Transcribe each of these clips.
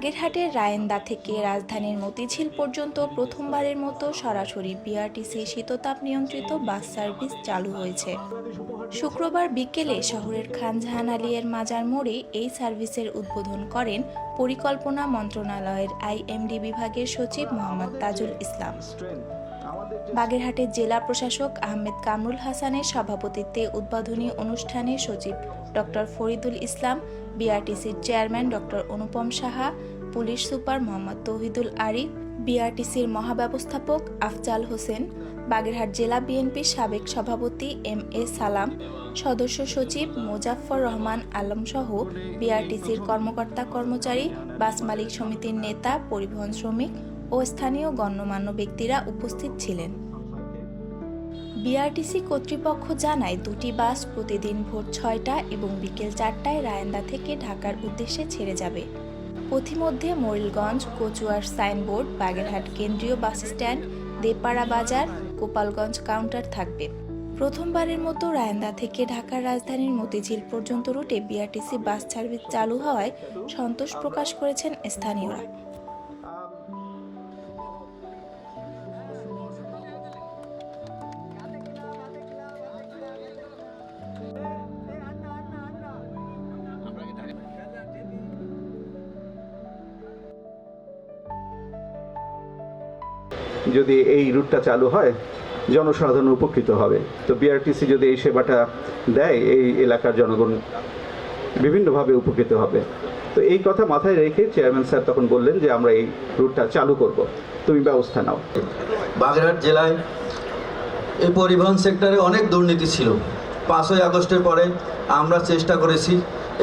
বাগেরহাটের রায়েন্দা থেকে রাজধানীর মতিঝিল পর্যন্ত প্রথমবারের মতো সরাসরি বিআরটিসি শীততাপ নিয়ন্ত্রিত বাস সার্ভিস চালু হয়েছে। শুক্রবার বিকেলে শহরের খানজাহান আলিয়ের মাজার মোড়ে এই সার্ভিসের উদ্বোধন করেন পরিকল্পনা মন্ত্রণালয়ের আইএমডি বিভাগের সচিব মোহাম্মদ তাজুল ইসলাম। বাগেরহাটের জেলা প্রশাসক আহমেদ কামরুল হাসানের সভাপতিত্বে উদ্বোধনী অনুষ্ঠানে সচিব doctor Faridul Islam, বিআরটিসির chairman doctor Anupam Saha, police super Mohammad Tauhidul Arif, বিআরটিসির মহাব্যবস্থাপক আফজাল হোসেন, বাগেরহাট জেলা বিএনপির সাবেক সভাপতি এম এ সালাম, সদস্য সচিব মোজাফফর রহমান আলমসহ বিআরটিসির কর্মকর্তা কর্মচারী, বাস মালিক সমিতির নেতা, পরিবহন শ্রমিক ও স্থানীয় গণ্যমান্য ব্যক্তিরা উপস্থিত ছিলেন। বিআরটিসি কর্তৃপক্ষ জানায়, দুটি বাস প্রতিদিন ভোর ছয়টা এবং বিকেল চারটায় রায়েন্দা থেকে ঢাকার উদ্দেশ্যে ছেড়ে যাবে। পথিমধ্যে মরিলগঞ্জ, কচুয়ার সাইনবোর্ড, বাগেরহাট কেন্দ্রীয় বাস স্ট্যান্ড, দেপাড়া বাজার, গোপালগঞ্জ কাউন্টার থাকবে। প্রথমবারের মতো রায়েন্দা থেকে ঢাকার রাজধানীর মতিঝিল পর্যন্ত রুটে বিআরটিসি বাস সার্ভিস চালু হওয়ায় সন্তোষ প্রকাশ করেছেন স্থানীয়রা। যদি এই রুটটা চালু হয়, জনসাধারণ উপকৃত হবে। তো বিআরটিসি যদি এই সেবাটা দেয়, এই এলাকার জনগণ বিভিন্নভাবে উপকৃত হবে। তো এই কথা মাথায় রেখে চেয়ারম্যান স্যার তখন বললেন যে, আমরা এই রুটটা চালু করব। তুমি ব্যবস্থা নাও। বাগেরহাট জেলায় এই পরিবহন সেক্টরে অনেক দুর্নীতি ছিল। পাঁচই আগস্টের পরে আমরা চেষ্টা করেছি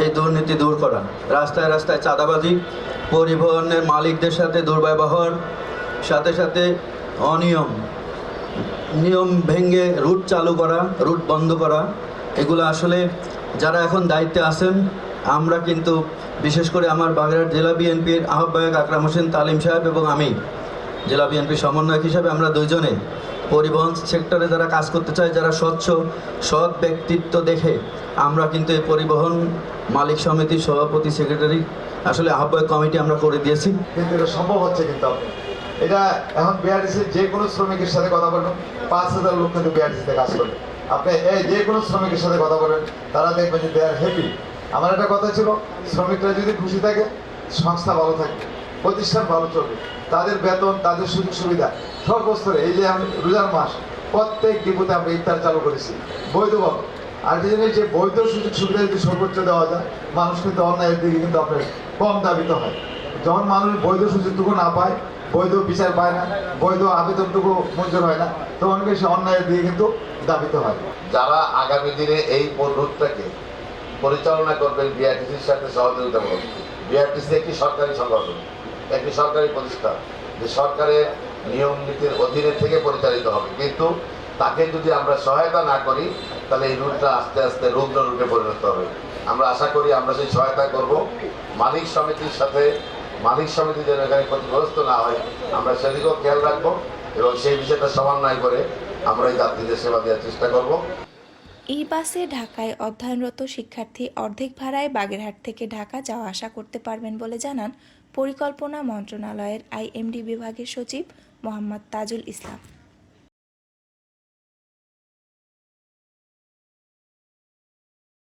এই দুর্নীতি দূর করা রাস্তায় রাস্তায় চাঁদাবাজি, পরিবহনের মালিকদের সাথে দুর্ব্যবহার সাথে সাথে অনিয়ম, নিয়ম ভেঙে রুট চালু করা রুট বন্ধ করা, এগুলো আসলে যারা এখন দায়িত্বে আছেন, আমরা কিন্তু বিশেষ করে আমার বাগেরহাট জেলা বিএনপির আহ্বায়ক আকরাম হোসেন তালিম সাহেব এবং আমি, জেলা বিএনপির সমন্বয়ক হিসাবে আমরা দুইজনে পরিবহন সেক্টরে যারা কাজ করতে চায়, যারা স্বচ্ছ, সৎ ব্যক্তিত্ব দেখে আমরা কিন্তু এই পরিবহন মালিক সমিতির সভাপতি, সেক্রেটারি, আসলে আহ্বায়ক কমিটি আমরা করে দিয়েছি। কিন্তু এটা সম্ভব হচ্ছে কিন্তু এটা এখন বিআরটিসি যে কোনো শ্রমিকের সাথে কথা বলুন। পাঁচ হাজার লোক কিন্তু বিআরটিসিতে কাজ করে আপনি এই যে কোনো শ্রমিকের সাথে কথা বলেন, তারা দেখবেন যে দে আর হ্যাপি আমার একটা কথা ছিল, শ্রমিকরা যদি খুশি থাকে, সংস্থা ভালো থাকবে, প্রতিষ্ঠান ভালো চলবে। তাদের বেতন, তাদের সুযোগ সুবিধা, সর্বস্তরে। এই যে আমি রোজার মাস, প্রত্যেক ডিপোতে আমরা ইফতার চালু করেছি। বৈধভাবে আর যে যে বৈধ সুযোগ সুবিধা যদি সর্বোচ্চ দেওয়া যায়, মানুষ কিন্তু অন্যায়ের দিকে কিন্তু আপনার কম দাবিত হয়। যখন মানুষ বৈধ সুযোগটুকু না পায় বৈধ বিচার পায় না বৈধ আবেদনটুকু মঞ্জুর হয় না। তখন সে অন্যায়ের দিয়ে কিন্তু দাবিত হয়। যারা আগামী দিনে এই রুটটাকে পরিচালনা করবেন বিআরটিসির সাথে সহযোগিতা করবেন বিআরটিসি একটি সরকারি সংগঠন, একটি সরকারি প্রতিষ্ঠান। যে সরকারের নিয়ম নীতির অধীনে থেকে পরিচালিত হবে। কিন্তু তাকে যদি আমরা সহায়তা না করি, তাহলে এই রুটটা আস্তে আস্তে রুগ্ন রুটে পরিণত হবে। আমরা আশা করি আমরা সেই সহায়তা করব। মালিক সমিতির সাথে মালিক সমিতি যেন এখানে ক্ষতিগ্রস্ত না হয়, আমরা সেদিকেও খেয়াল রাখব এবং সেই বিষয়টা সমন্বয় করে আমরা এই যাত্রীদের সেবা দেওয়ার চেষ্টা করব। এই বাসে ঢাকায় অধ্যয়নরত শিক্ষার্থী অর্ধেক ভাড়ায় বাগেরহাট থেকে ঢাকা যাওয়া আসা করতে পারবেন বলে জানান পরিকল্পনা মন্ত্রণালয়ের আইএমডি বিভাগের সচিব মোহাম্মদ তাজুল ইসলাম।